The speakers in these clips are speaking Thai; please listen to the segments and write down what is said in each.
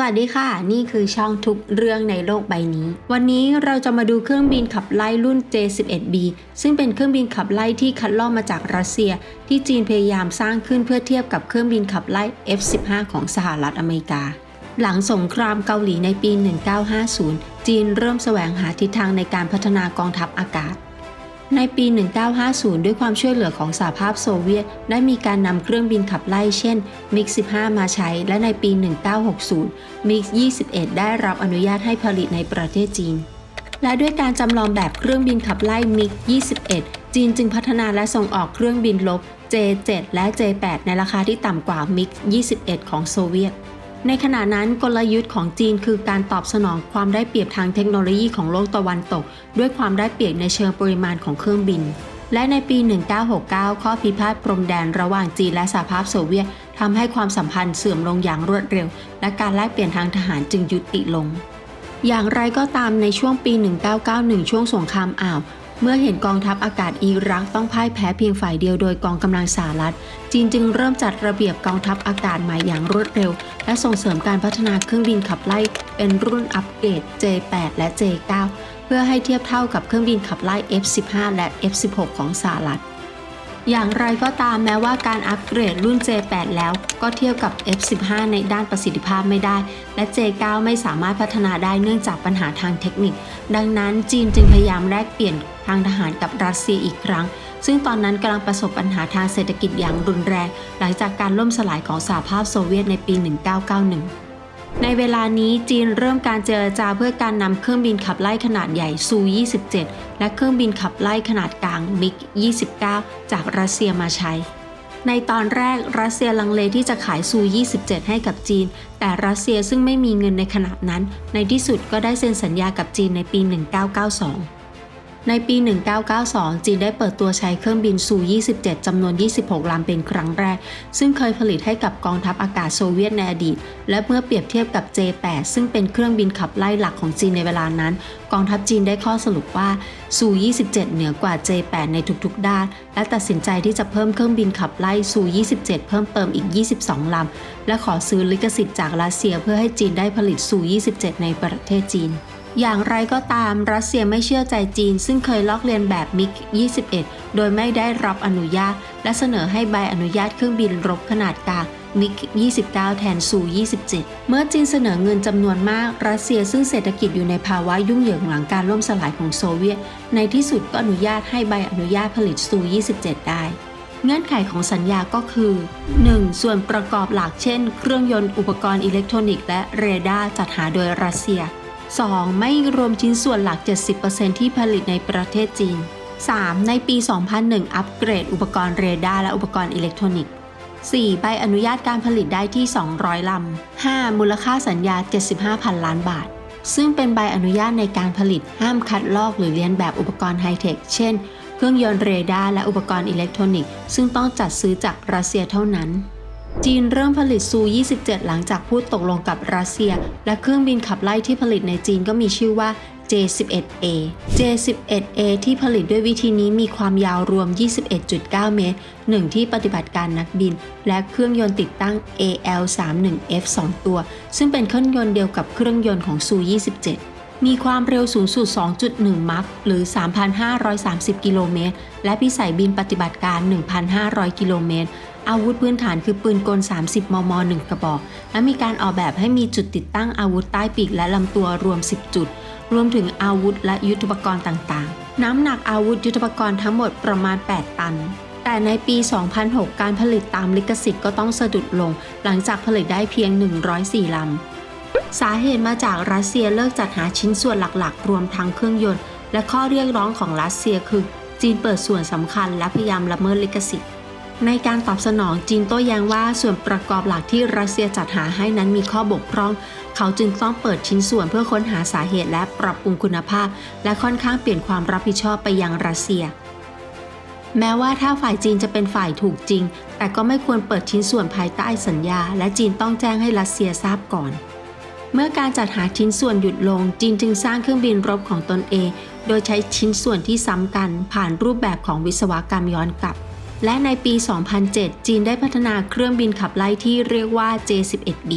สวัสดีค่ะ นี่คือช่องทุกเรื่องในโลกใบนี้ วันนี้เราจะมาดูเครื่องบินขับไล่รุ่น J11B ซึ่งเป็นเครื่องบินขับไล่ที่คัดลอกมาจากรัสเซีย ที่จีนพยายามสร้างขึ้นเพื่อเทียบกับเครื่องบินขับไล่ F-15 ของสหรัฐอเมริกา หลังสงครามเกาหลีในปี 1950 จีนเริ่มแสวงหาทิศทางในการพัฒนากองทัพอากาศ ในปี 1950 ด้วยความช่วยเหลือของสหภาพโซเวียต ได้มีการนำเครื่องบินขับไล่เช่น MiG-15 มาใช้ และในปี 1960 MiG-21 ได้รับอนุญาตให้ผลิตในประเทศจีน และด้วยการจำลองแบบเครื่องบินขับไล่ MiG-21 จีนจึงพัฒนาและส่งออกเครื่องบินลบ J7 และ J8 ในราคาที่ต่ำกว่า MiG-21 ของโซเวียต ในขณะนั้นกลยุทธ์ของจีนคือการตอบสนองความได้เปรียบทางเทคโนโลยีของโลกตะวันตก ด้วยความได้เปรียบในเชิงปริมาณของเครื่องบิน และในปี 1969 ข้อพิพาทพรมแดนระหว่างจีนและสหภาพโซเวียตทำให้ความสัมพันธ์เสื่อมลงอย่างรวดเร็ว และการแลกเปลี่ยนทางทหารจึงยุติลงอย่างไรก็ตามในช่วงปี 1991 ช่วงสงครามอ่าว เมื่อเห็นกองทัพอากาศอิรักต้องพ่ายแพ้เพียงฝ่ายเดียวโดยกองกำลังสหรัฐ จีนจึงเริ่มจัดระเบียบกองทัพอากาศใหม่อย่างรวดเร็ว และส่งเสริมการพัฒนาเครื่องบินขับไล่เป็นรุ่นอัปเกรด J8 และ J9 เพื่อให้เทียบเท่ากับเครื่องบินขับไล่ F15 และ F16 ของสหรัฐอย่างไรก็ตามแม้ว่าการอัปเกรดรุ่น J8 แล้วก็เทียบกับ F15 ในด้านประสิทธิภาพไม่ได้ และ J9 ไม่สามารถพัฒนาได้เนื่องจากปัญหาทางเทคนิค ดังนั้นจีนจึงพยายามแลกเปลี่ยน ทางทหารกับรัสเซียอีกครั้ง ซึ่งตอนนั้นกำลังประสบปัญหาทางเศรษฐกิจอย่างรุนแรง หลังจากการล่มสลายของสหภาพโซเวียตในปี 1991ในเวลานี้จีนเริ่มการเจรจาเพื่อการนำเครื่องบินขับไล่ขนาดใหญ่ซู 27 และเครื่องบินขับไล่ขนาดกลางมิก 29 จากรัสเซียมาใช้ ในตอนแรกรัสเซียลังเลที่จะขายซู 27 ให้กับจีน แต่รัสเซียซึ่งไม่มีเงินในขณะนั้น ในที่สุดก็ได้เซ็นสัญญากับจีนในปี 1992 ในปี 1992 จีนได้เปิดตัวใช้เครื่องบินซู 27 จำนวน 26 ลำเป็นครั้งแรก ซึ่งเคยผลิตให้กับกองทัพอากาศโซเวียตในอดีต และเมื่อเปรียบเทียบกับ J8 ซึ่งเป็นเครื่องบินขับไล่หลักของจีนในเวลานั้น กองทัพจีนได้ข้อสรุปว่าซู 27 เหนือกว่า J8 ในทุกๆ ด้าน และตัดสินใจที่จะเพิ่มเครื่องบินขับไล่ซู 27 เพิ่มเติมอีก 22 ลำ และขอซื้อลิขสิทธิ์จากรัสเซียเพื่อให้จีนได้ผลิตซู 27 ในประเทศจีน อย่างไรก็ตามรัสเซียไม่เชื่อใจจีน ซึ่งเคยลอกเลียนแบบมิก 21 โดยไม่ได้รับอนุญาต และเสนอให้ใบอนุญาตเครื่องบินรบขนาดกลางมิก 29 แทนซู 27 เมื่อจีนเสนอเงินจำนวนมาก รัสเซียซึ่งเศรษฐกิจอยู่ในภาวะยุ่งเหยิงหลังการล่มสลายของโซเวียต ในที่สุดก็อนุญาตให้ใบอนุญาตผลิตซู 27 ได้เงื่อนไขของสัญญาก็คือ 1. ส่วนประกอบหลักเช่น เครื่องยนต์อุปกรณ์อิเล็กทรอนิกส์และเรดาร์จัดหาโดยรัสเซีย 2. ไม่รวมชิ้นส่วนหลัก 70%ที่ผลิตในประเทศจีน 3. ในปี 2001 อัปเกรดอุปกรณ์เรดาร์และอุปกรณ์อิเล็กทรอนิกส์ 4. ใบอนุญาตการผลิตได้ที่ 200 ลำ 5. มูลค่าสัญญา 75,000 ล้านบาท ซึ่งเป็นใบอนุญาตในการผลิตห้ามคัดลอกหรือเลียนแบบอุปกรณ์ไฮเทค เช่น เครื่องยนต์เรดาร์และอุปกรณ์อิเล็กทรอนิกส์ ซึ่งต้องจัดซื้อจากรัสเซียเท่านั้น จีนเริ่มผลิตซู 27 หลังจากพูดตกลงกับรัสเซีย และเครื่องบินขับไล่ที่ผลิตในจีนก็มีชื่อว่า J11A J11A ที่ผลิตด้วยวิธีนี้มีความยาวรวม 21.9 เมตร 1 ที่ปฏิบัติการนักบิน และเครื่องยนต์ติดตั้ง AL31F 2 ตัว ซึ่งเป็นเครื่องยนต์เดียวกับเครื่องยนต์ของซู 27มีความเร็วสูงสุด 2.1 มัคหรือ 3,530 กิโลเมตร และพิสัยบินปฏิบัติการ 1,500 กิโลเมตร อาวุธพื้นฐานคือปืนกล 30 มม 1 กระบอก และมีการออกแบบให้มีจุดติดตั้งอาวุธใต้ปีกและลำตัวรวม 10 จุด รวมถึงอาวุธและยุทโธปกรณ์ต่างๆ น้ำหนักอาวุธยุทโธปกรณ์ทั้งหมดประมาณ 8 ตัน แต่ในปี 2006 การผลิตตามลิขสิทธิ์ก็ต้องสะดุดลง หลังจากผลิตได้เพียง 104 ลำ สาเหตุมาจากรัสเซียเลิกจัดหาชิ้นส่วนหลักๆ รวมทั้งเครื่องยนต์ และข้อเรียกร้องของรัสเซียคือจีนเปิดส่วนสำคัญและพยายามละเมิดลิขสิทธิ์ ในการตอบสนองจีนโต้แย้งว่าส่วนประกอบหลักที่รัสเซียจัดหาให้นั้นมีข้อบกพร่อง เขาจึงต้องเปิดชิ้นส่วนเพื่อค้นหาสาเหตุและปรับปรุงคุณภาพ และค่อนข้างเปลี่ยนความรับผิดชอบไปยังรัสเซีย แม้ว่าถ้าฝ่ายจีนจะเป็นฝ่ายถูกจริง แต่ก็ไม่ควรเปิดชิ้นส่วนภายใต้สัญญา และจีนต้องแจ้งให้รัสเซียทราบก่อน เมื่อการจัดหาชิ้นส่วนหยุดลง จีนจึงสร้างเครื่องบินรบของตนเอง โดยใช้ชิ้นส่วนที่ซ้ำกัน ผ่านรูปแบบของวิศวกรรมย้อนกลับ และในปี 2007 จีนได้พัฒนาเครื่องบินขับไล่ที่เรียกว่า J11B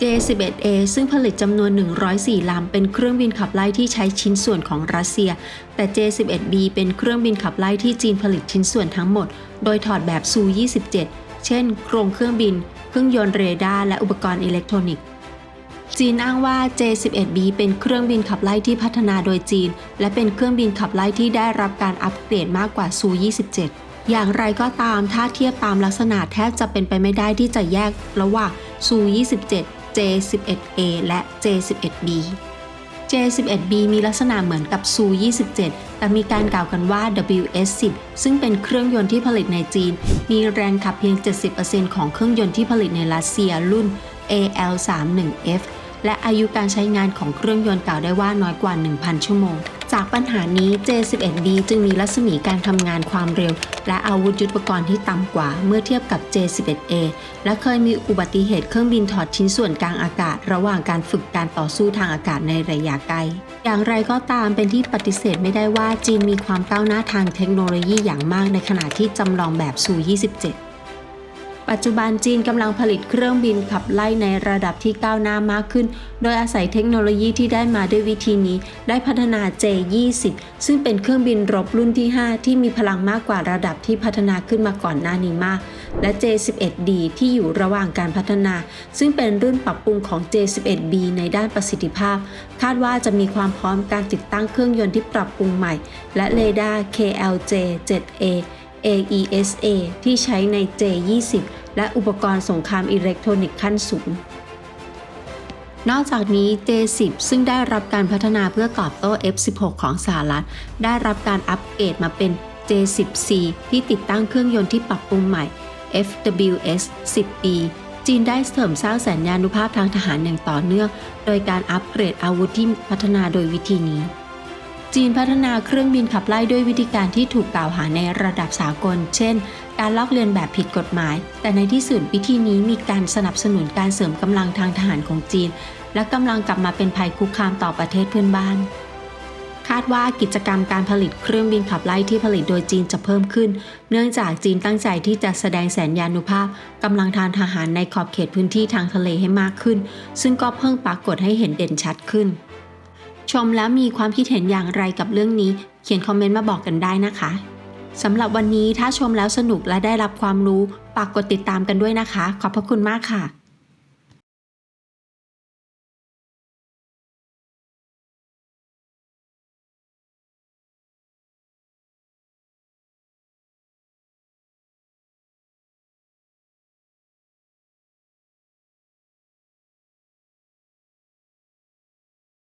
J11A ซึ่งผลิตจำนวน 104 ลำ เป็นเครื่องบินขับไล่ที่ใช้ชิ้นส่วนของรัสเซีย แต่ J11B เป็นเครื่องบินขับไล่ที่จีนผลิตชิ้นส่วนทั้งหมด โดยถอดแบบซู 27 เช่น โครงเครื่องบิน เครื่องยนต์เรดาร์ และอุปกรณ์อิเล็กทรอนิกส์ จีนอ้างว่า J11B เป็นเครื่องบินขับไล่ที่พัฒนาโดยจีน และเป็นเครื่องบินขับไล่ที่ได้รับการอัปเกรดมากกว่าซู 27 อย่างไรก็ตามถ้าเทียบตามลักษณะแทบจะเป็นไปไม่ได้ที่จะแยกระหว่างซู27 J11A และ J11B J11B มีลักษณะเหมือนกับซู27 แต่มีการกล่าวกันว่า WS10 ซึ่งเป็นเครื่องยนต์ที่ผลิตในจีน มีแรงขับเพียง 70%ของเครื่องยนต์ที่ผลิตในรัสเซียรุ่น AL31F และอายุการใช้งานของเครื่องยนต์กล่าวได้ว่าน้อยกว่า 1,000 ชั่วโมง จากปัญหานี้ J11B จึงมีรัศมีการทำงานความเร็ว และอาวุธยุทโธปกรณ์ที่ต่ำกว่าเมื่อเทียบกับ J11A และเคยมีอุบัติเหตุเครื่องบินถอดชิ้นส่วนกลางอากาศ ระหว่างการฝึกการต่อสู้ทางอากาศในระยะไกล อย่างไรก็ตามเป็นที่ปฏิเสธไม่ได้ว่าจีนมีความก้าวหน้าทางเทคโนโลยีอย่างมากในขณะที่จำลองแบบซู 27 ปัจจุบันจีนกำลังผลิตเครื่องบินขับไล่ในระดับที่ก้าวหน้ามากขึ้น โดยอาศัยเทคโนโลยีที่ได้มาด้วยวิธีนี้ ได้พัฒนา J20 ซึ่งเป็นเครื่องบินรบรุ่นที่ 5 ที่มีพลังมากกว่าระดับที่พัฒนาขึ้นมาก่อนหน้านี้มาก และ J11D ที่อยู่ระหว่างการพัฒนา ซึ่งเป็นรุ่นปรับปรุงของ J11B ในด้านประสิทธิภาพ คาดว่าจะมีความพร้อมการติดตั้งเครื่องยนต์ที่ปรับปรุงใหม่ และเรดาร์ KLJ-7A AESA ที่ใช้ใน J20 และอุปกรณ์สงครามอิเล็กทรอนิกส์ขั้นสูง นอกจากนี้ J10 ซึ่งได้รับการพัฒนาเพื่อตอบโต้ F16 ของสหรัฐ ได้รับการอัปเกรดมาเป็น J10C ที่ติดตั้งเครื่องยนต์ที่ปรับปรุงใหม่ FWS 10B จีนได้เสริมสร้างสัญญานุภาพทางทหารอย่างต่อเนื่อง โดยการอัปเกรดอาวุธที่พัฒนาโดยวิธีนี้ จีนพัฒนาเครื่องบินขับไล่ด้วยวิธีการที่ถูกกล่าวหาในระดับสากล เช่น การลอกเลียนแบบผิดกฎหมาย แต่ในที่สุดวิธีนี้มีการสนับสนุนการเสริมกำลังทางทหารของจีน และกำลังกลับมาเป็นภัยคุกคามต่อประเทศเพื่อนบ้าน คาดว่ากิจกรรมการผลิตเครื่องบินขับไล่ที่ผลิตโดยจีนจะเพิ่มขึ้น เนื่องจากจีนตั้งใจที่จะแสดงแสนยานุภาพกำลังทางทหารในขอบเขตพื้นที่ทางทะเลให้มากขึ้น ซึ่งก็เพิ่งปรากฏให้เห็นเด่นชัดขึ้น ชมแล้วมีความคิดเห็นอย่างไรกับเรื่องนี้ เขียนคอมเมนต์มาบอกกันได้นะคะสำหรับวันนี้ถ้าชมแล้วสนุกและได้รับความรู้ฝากกดติดตามกันด้วยนะคะ ขอบพระคุณมากค่ะ